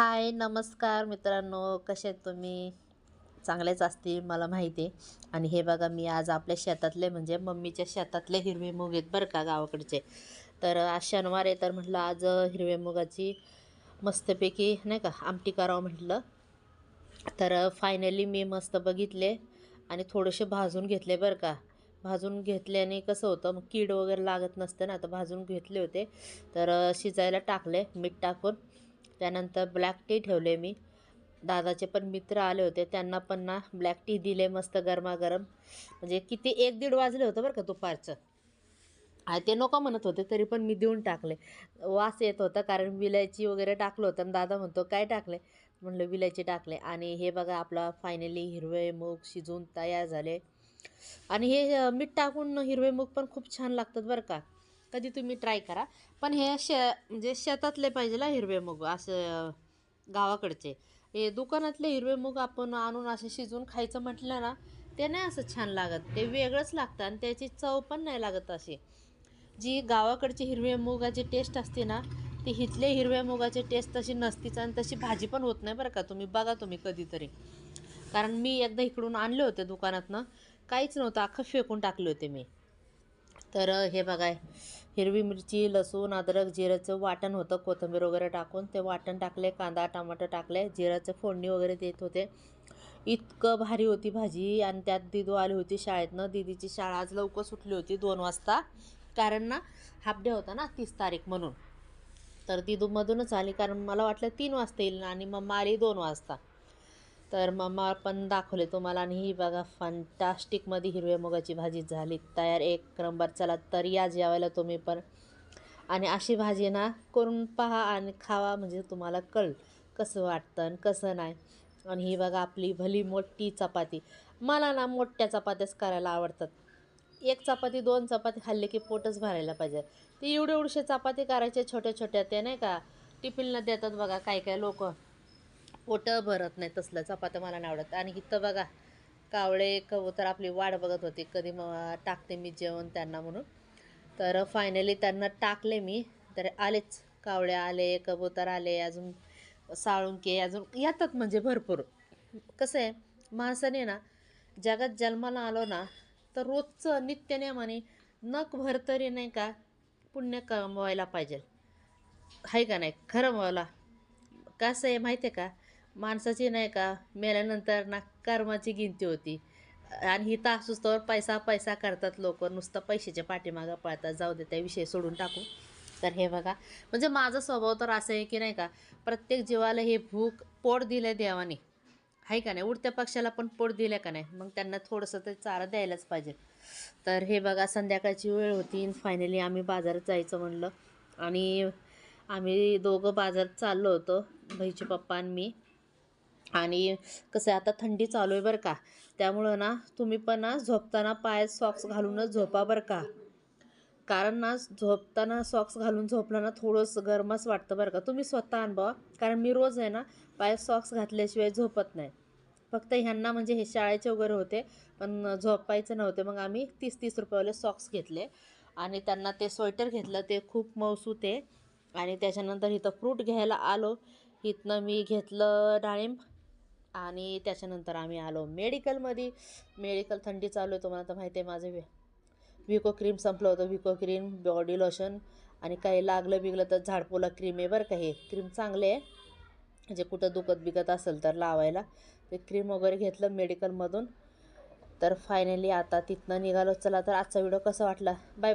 हाय नमस्कार मित्रांनो. कसे आहेत तुम्ही? चांगलेच असतील मला माहिती आहे. आणि हे बघा मी आज आपल्या शेतातले म्हणजे मम्मीच्या शेतातले हिरवे मूग आहेत बरं का गावाकडचे. तर आज शनिवार आहे तर म्हटलं आज हिरवे मुगाची मस्तपैकी नाही का आमटी करावं म्हटलं. तर फायनली मी मस्त बघितले आणि थोडेसे भाजून घेतले बरं का. भाजून घेतल्याने कसं होतं मग कीड वगैरे लागत नसतं ना तर भाजून घेतले होते. तर शिजायला टाकले मीठ टाकून. त्यानंतर ब्लॅक टी ठेवले मी. दादाचे पण मित्र आले होते त्यांना पण ना ब्लॅक टी दिले मस्त गरमागरम. म्हणजे किती एक दीड वाजले होतं बरं का दुपारचं. आ ते नको म्हणत होते तरी पण मी देऊन टाकले. वास येत होता कारण विलायची वगैरे टाकलं होतं आणि दादा म्हणतो काय टाकले? म्हणलं विलायची टाकले. आणि हे बघा आपला फायनली हिरवे मूग शिजून तयार झाले. आणि हे मीठ टाकून हिरवे मूग पण खूप छान लागतात बरं का. कधी तुम्ही ट्राय करा. पण हे शे म्हणजे शेतातले पाहिजे ना हिरवे मूग असं गावाकडचे. हे दुकानातले हिरवे मूग आपण आणून असे शिजवून खायचं म्हटलं ना ते नाही असं छान लागत. ते वेगळंच लागतं आणि त्याची चव पण नाही लागत अशी. जी गावाकडची हिरव्या मुगाची टेस्ट असते ना ती हिथले हिरव्या मुगाची टेस्ट तशी नसतीच आणि तशी भाजी पण होत नाही बरं का. तुम्ही बघा तुम्ही कधीतरी. कारण मी एकदा इकडून आणले होते दुकानातनं काहीच नव्हतं. अख्खं फेकून टाकले होते मी. तर हे बघाय हिरवी मिरची लसूण अद्रक जिऱ्याचं वाटण होतं. कोथिंबीर वगैरे टाकून ते वाटण टाकले कांदा टमाटर टाकले जिऱ्याचं फोडणी वगैरे देत होते. इतकं भारी होती भाजी आणि त्यात दिदू आली होती शाळेतनं. दिदीची शाळा आज लवकर सुटली होती दोन वाजता. कारण ना हाफ डे होता ना तीस तारीख म्हणून. तर दिदूमधूनच आली. कारण मला वाटलं तीन वाजता येईल आणि मम्मा आली दोन वाजता. तर मम्मा पण दाखवले तुम्हाला आणि ही बघा फंटास्टिकमध्ये हिरव्या मुगाची भाजी झाली. तयार एक नंबर चला तर या जेवायला तुम्ही पण. आणि अशी भाजी ना करून पहा आणि खावा म्हणजे तुम्हाला कळ कसं वाटतं आणि कसं नाही. आणि ही बघा आपली भली मोठी चपाती. मला ना मोठ्या चपात्याच करायला आवडतात. एक चपाती दोन चपाती खाल्ले की पोटच भरायला पाहिजे. ते एवढे एवढे चपाती करायचे छोट्या छोट्या ते नाही का टिफिनला देतात बघा काय काय लोक. पोटं भरत नाही तसलं. चपात्या मला नाही आवडत. आणि इथं बघा कावळे कबूतर आपली वाट बघत होती. कधी मग टाकते मी जेवण त्यांना म्हणून. तर फायनली त्यांना टाकले मी. तर आलेच. कावळे आले कबूतर आले अजून साळुंके अजून येतात म्हणजे भरपूर. कसं आहे माणसाने ना जगात जन्माला आलो ना तर रोजचं नित्यनेमाने नक भर तरी नाही का पुण्य कमवायला पाहिजे. आहे का नाही? खरं मला कसं आहे माहिती आहे का? माणसाची नाही का मेल्यानंतर ना कर्माची गिनती होती. आणि ही तासुस्तावर पैसा पैसा करतात लोक नुसतं पैशाच्या पाठीमागं पळतात. जाऊ दे त्या विषय सोडून टाकू. तर हे बघा. म्हणजे माझा स्वभाव तर असं आहे की नाही का प्रत्येक जीवाला हे भूक पोट दिलं देवाने. आहे का नाही? उडत्या पक्षाला पण पोट दिलं का नाही? मग त्यांना थोडंसं तर चारा द्यायलाच पाहिजे. तर हे बघा संध्याकाळची वेळ होती फायनली आम्ही बाजारात जायचं म्हणलं. आणि आम्ही दोघं बाजारात चाललो होतो भाईचे पप्पा आणि मी. आणि कसं आहे आता थंडी चालू आहे बरं का. त्यामुळं ना तुम्ही पण ना झोपताना पायात सॉक्स घालूनच झोपा बरं का. कारण ना झोपताना सॉक्स घालून झोपलं ना थोडंसं गरमच वाटतं बरं का. तुम्ही स्वतः अनुभवा. कारण मी रोज आहे ना पायात सॉक्स घातल्याशिवाय झोपत नाही. फक्त ह्यांना म्हणजे हे शाळेचे वगैरे होते पण झोपायचे नव्हते. मग आम्ही तीस तीस रुपयावाले सॉक्स घेतले. आणि त्यांना ते स्वेटर घेतलं ते खूप मौसूत आहे. आणि त्याच्यानंतर इथं फ्रूट घ्यायला आलो. इथनं मी घेतलं डाळिंब. आणि त्याच्यानंतर आम्ही आलो मेडिकलमध्ये. मेडिकल थंडी चालू आहे तुम्हाला तर माहिती आहे माझं वि विको क्रीम संपलं होतं विको क्रीम बॉडी लोशन आणि काही लागलं बिगलं तर झाडपोला क्रीम आहे बरं का हे. क्रीम चांगले आहे. म्हणजे कुठं दुखत बिकत असेल तर लावायला. ते क्रीम वगैरे घेतलं मेडिकलमधून. तर फायनली आता तिथनं निघालो. चला तर आजचा व्हिडिओ कसा वाटला? Bye bye